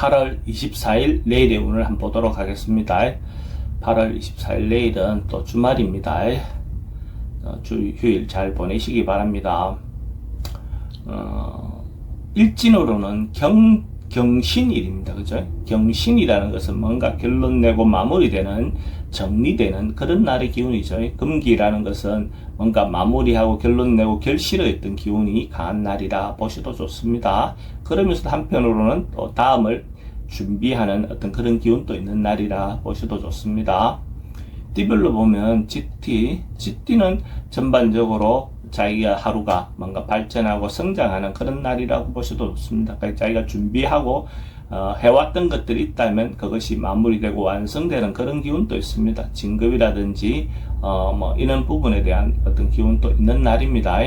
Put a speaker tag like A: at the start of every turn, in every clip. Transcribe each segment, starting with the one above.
A: 8월 24일 내일의 운을 한번 보도록 하겠습니다. 8월 24일 내일은 또 주말입니다. 어, 주 휴일 잘 보내시기 바랍니다. 어, 일진으로는 경, 경신일입니다. 그죠? 경신이라는 것은 뭔가 결론 내고 마무리되는, 정리되는 그런 날의 기운이죠. 금기라는 것은 뭔가 마무리하고 결론 내고 어떤 기운이 강한 날이라 보셔도 좋습니다. 그러면서 한편으로는 또 다음을 준비하는 어떤 그런 기운도 있는 날이라 보셔도 좋습니다. 띠별로 보면 GT, GT는 전반적으로 자기가 하루가 뭔가 발전하고 성장하는 그런 날이라고 보셔도 좋습니다. 그러니까 자기가 준비하고 어, 해왔던 것들이 있다면 그것이 마무리되고 완성되는 그런 기운도 있습니다. 진급이라든지 어, 뭐 이런 부분에 대한 어떤 기운도 있는 날입니다.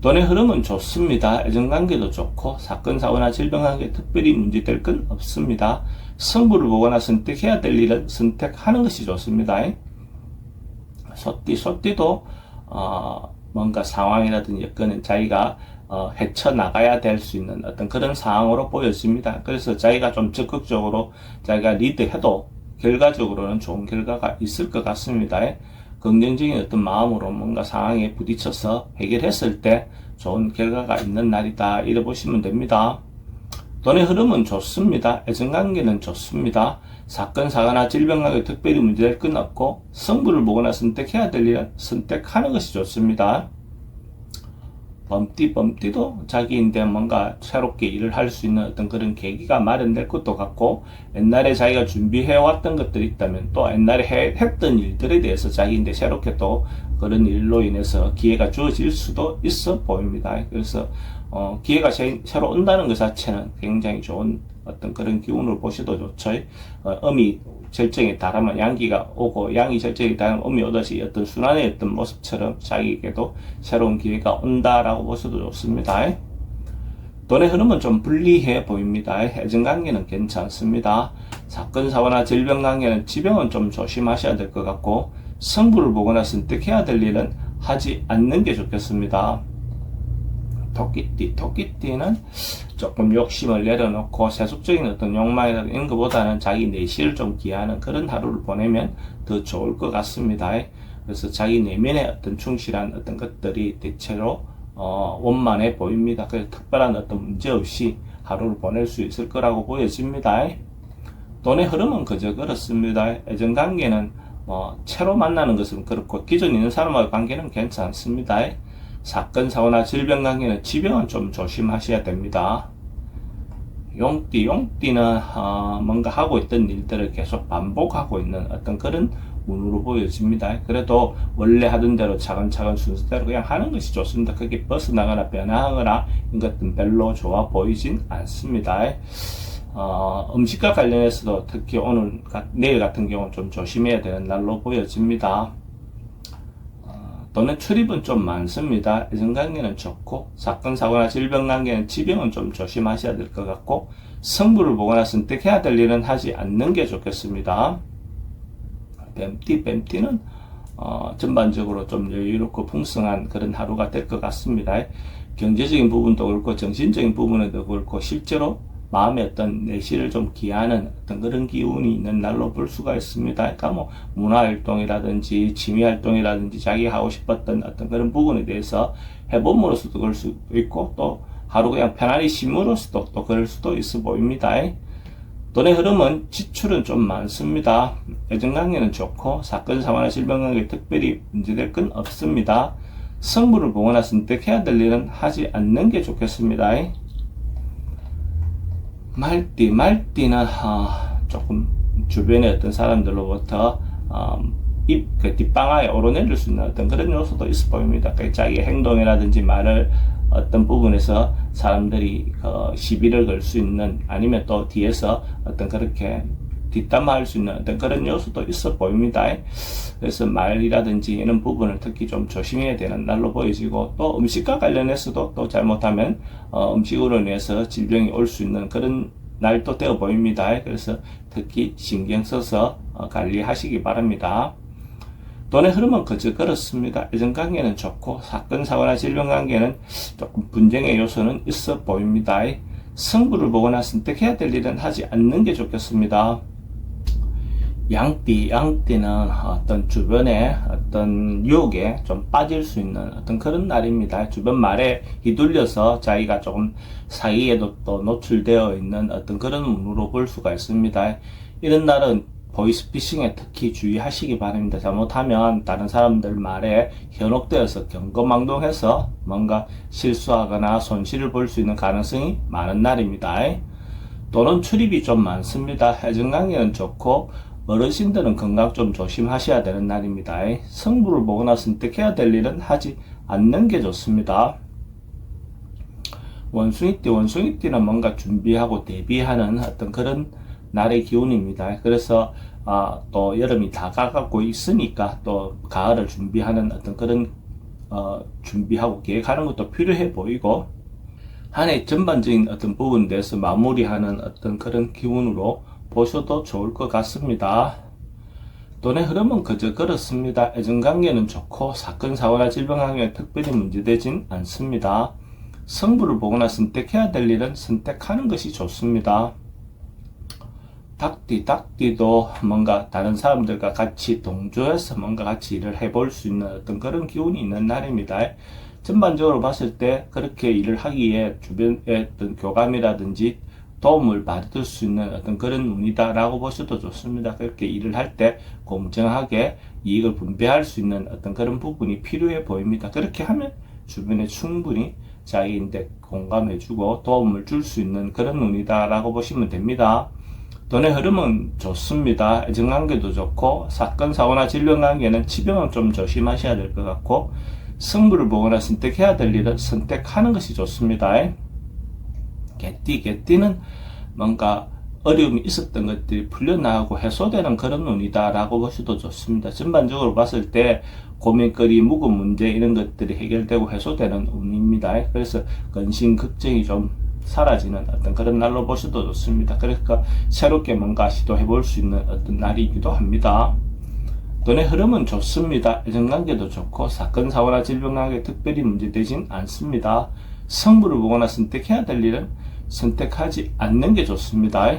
A: 돈의 흐름은 좋습니다. 애정관계도 좋고 사건 사고나 질병관계 특별히 문제될 건 없습니다. 성부를 보거나 선택해야 될 일은 선택하는 것이 좋습니다. 소띠 소띠도 어, 뭔가 상황이라든지 여건은 자기가 어, 헤쳐나가야 될 수 있는 어떤 그런 상황으로 보여집니다. 그래서 자기가 좀 적극적으로 자기가 리드해도 결과적으로는 좋은 결과가 있을 것 같습니다. 긍정적인 어떤 마음으로 뭔가 상황에 부딪혀서 해결했을 때 좋은 결과가 있는 날이다. 이래 보시면 됩니다. 돈의 흐름은 좋습니다. 애정관계는 좋습니다. 사건, 사고나 질병관계 특별히 문제될 건 없고 성부를 보거나 선택해야 될 일은 선택하는 것이 좋습니다. 범띠 범띠도 자기인데 뭔가 새롭게 일을 할 수 있는 어떤 그런 계기가 마련될 것도 같고 옛날에 자기가 준비해왔던 것들이 있다면 또 옛날에 해, 했던 일들에 대해서 자기인데 새롭게 또 그런 일로 인해서 기회가 주어질 수도 있어 보입니다. 그래서 어, 기회가 새, 새로 온다는 것 자체는 굉장히 좋은 어떤 그런 기운을 보셔도 좋죠. 어, 음이 절정에 달하면 양기가 오고 양이 절정에 달하면 음이 오듯이 어떤 순환의 어떤 모습처럼 자기에게도 새로운 기회가 온다라고 보셔도 좋습니다. 돈의 흐름은 좀 불리해 보입니다. 애정관계는 괜찮습니다. 사건, 사고나 질병 관계는 지병은 좀 조심하셔야 될 것 같고 성부를 보거나 선택해야 될 일은 하지 않는 게 좋겠습니다. 토끼띠, 토끼띠는 조금 욕심을 내려놓고 세속적인 어떤 욕망이나 이런 것보다는 자기 내실을 좀 기하는 그런 하루를 보내면 더 좋을 것 같습니다. 그래서 자기 내면의 어떤 충실한 어떤 것들이 대체로 어, 원만해 보입니다. 그래서 특별한 어떤 문제 없이 하루를 보낼 수 있을 거라고 보여집니다. 돈의 흐름은 그저 그렇습니다. 애정 관계는 뭐 채로 만나는 것은 그렇고 기존 있는 사람과의 관계는 괜찮습니다. 사건, 사고나 질병 관계는 지병은 좀 조심하셔야 됩니다. 용띠, 용띠는 어, 뭔가 하고 있던 일들을 계속 반복하고 있는 어떤 그런 운으로 보여집니다. 그래도 원래 하던 대로 차근차근 순서대로 그냥 하는 것이 좋습니다. 그게 벗어나거나 변화하거나 이런 것들은 별로 좋아 보이진 않습니다. 어, 음식과 관련해서도 특히 오늘, 내일 같은 경우는 좀 조심해야 되는 날로 보여집니다. 또는 출입은 좀 많습니다. 애정관계는 좋고 사건 사고나 질병 관계는 지병은 좀 조심하셔야 될 것 같고 성부를 보거나 선택해야 될 일은 하지 않는 게 좋겠습니다. 뱀띠 뱀띠는 어, 전반적으로 좀 여유롭고 풍성한 그런 하루가 될 것 같습니다. 경제적인 부분도 그렇고 정신적인 부분에도 그렇고 실제로 마음의 어떤 내실을 좀 기하는 어떤 그런 기운이 있는 날로 볼 수가 있습니다. 그러니까 뭐 문화활동이라든지 취미활동이라든지 자기 하고 싶었던 어떤 그런 부분에 대해서 해봄으로서도 그럴 수도 있고 또 하루 그냥 편안히 심으로서도 또 그럴 수도 있어 보입니다. 돈의 흐름은 지출은 좀 많습니다. 애정관계는 좋고 사건 사고나 질병관계 특별히 문제될 건 없습니다. 성부를 보거나 선택해야 될 일은 하지 않는 게 좋겠습니다. 말띠, 말띠는 어, 조금 주변의 어떤 사람들로부터 어, 입, 그 뒷방아에 오르내릴 수 있는 어떤 그런 요소도 있어 보입니다. 그 자기 행동이라든지 말을 어떤 부분에서 사람들이 어, 시비를 걸 수 있는 아니면 또 뒤에서 어떤 그렇게 뒷담화할 수 있는 어떤 그런 요소도 있어 보입니다. 그래서 말이라든지 이런 부분을 특히 좀 조심해야 되는 날로 보여지고 또 음식과 관련해서도 또 잘못하면 어, 음식으로 인해서 질병이 올 수 있는 그런 날도 되어 보입니다. 그래서 특히 신경 써서 어, 관리하시기 바랍니다. 돈의 흐름은 그저 그렇습니다. 애정 관계는 좋고 사건 사고나 질병 관계는 조금 분쟁의 요소는 있어 보입니다. 승부를 보거나 선택해야 될 일은 하지 않는 게 좋겠습니다. 양띠, 양띠는 어떤 주변에 어떤 유혹에 좀 빠질 수 있는 어떤 그런 날입니다. 주변 말에 휘둘려서 자기가 조금 사이에도 또 노출되어 있는 어떤 그런 운으로 볼 수가 있습니다. 이런 날은 보이스피싱에 특히 주의하시기 바랍니다. 잘못하면 다른 사람들 말에 현혹되어서 경거망동해서 뭔가 실수하거나 손실을 볼 수 있는 가능성이 많은 날입니다. 또는 출입이 좀 많습니다. 해증강에는 좋고 어르신들은 건강 좀 조심하셔야 되는 날입니다. 성부를 보거나 선택해야 될 일은 하지 않는 게 좋습니다. 원숭이띠, 원숭이띠는 뭔가 준비하고 대비하는 어떤 그런 날의 기운입니다. 그래서 아, 또 여름이 다가가고 있으니까 또 가을을 준비하는 어떤 그런 어, 준비하고 계획하는 것도 필요해 보이고 한 해 전반적인 어떤 부분에 대해서 마무리하는 어떤 그런 기운으로 보셔도 좋을 것 같습니다. 돈의 흐름은 그저 그렇습니다. 애정관계는 좋고 사건 사고나 질병 항에 특별히 문제되진 않습니다. 성부를 보거나 선택해야 될 일은 선택하는 것이 좋습니다. 닭띠, 닭띠도 뭔가 다른 사람들과 같이 동조해서 뭔가 같이 일을 해볼 수 있는 어떤 그런 기운이 있는 날입니다. 전반적으로 봤을 때 그렇게 일을 하기에 주변의 어떤 교감이라든지 도움을 받을 수 있는 어떤 그런 운이다라고 보셔도 좋습니다. 그렇게 일을 할 때 공정하게 이익을 분배할 수 있는 어떤 그런 부분이 필요해 보입니다. 그렇게 하면 주변에 충분히 자기인데 공감해주고 도움을 줄 수 있는 그런 운이다라고 보시면 됩니다. 돈의 흐름은 좋습니다. 애정관계도 좋고 사건 사고나 질병 관계는 치병은 좀 조심하셔야 될 것 같고 승부를 보거나 선택해야 될 일은 선택하는 것이 좋습니다. 개띠, 개띠는 뭔가 어려움이 있었던 것들이 풀려나가고 해소되는 그런 운이다라고 보셔도 좋습니다. 전반적으로 봤을 때 고민거리, 묵은 문제 이런 것들이 해결되고 해소되는 운입니다. 그래서 근심, 걱정이 좀 사라지는 어떤 그런 날로 보셔도 좋습니다. 그러니까 새롭게 뭔가 시도해 볼 수 있는 어떤 날이기도 합니다. 돈의 흐름은 좋습니다. 애정관계도 좋고 사건, 사고나 질병 관계 특별히 문제되진 않습니다. 성부를 보거나 선택해야 될 일은 선택하지 않는 게 좋습니다.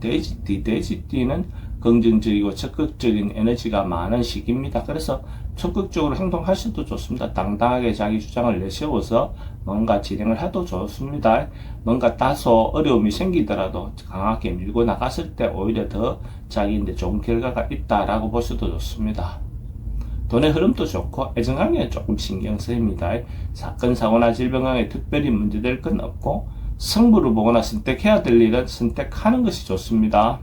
A: 돼지띠, 돼지띠는 긍정적이고 적극적인 에너지가 많은 시기입니다. 그래서 적극적으로 행동하셔도 좋습니다. 당당하게 자기 주장을 내세워서 뭔가 진행을 해도 좋습니다. 뭔가 다소 어려움이 생기더라도 강하게 밀고 나갔을 때 오히려 더 자기인데 좋은 결과가 있다라고 보셔도 좋습니다. 돈의 흐름도 좋고 애정관계에 조금 신경 쓰입니다. 사건, 사고나 질병에 특별히 문제될 건 없고 성부를 보거나 선택해야 될 일은 선택하는 것이 좋습니다.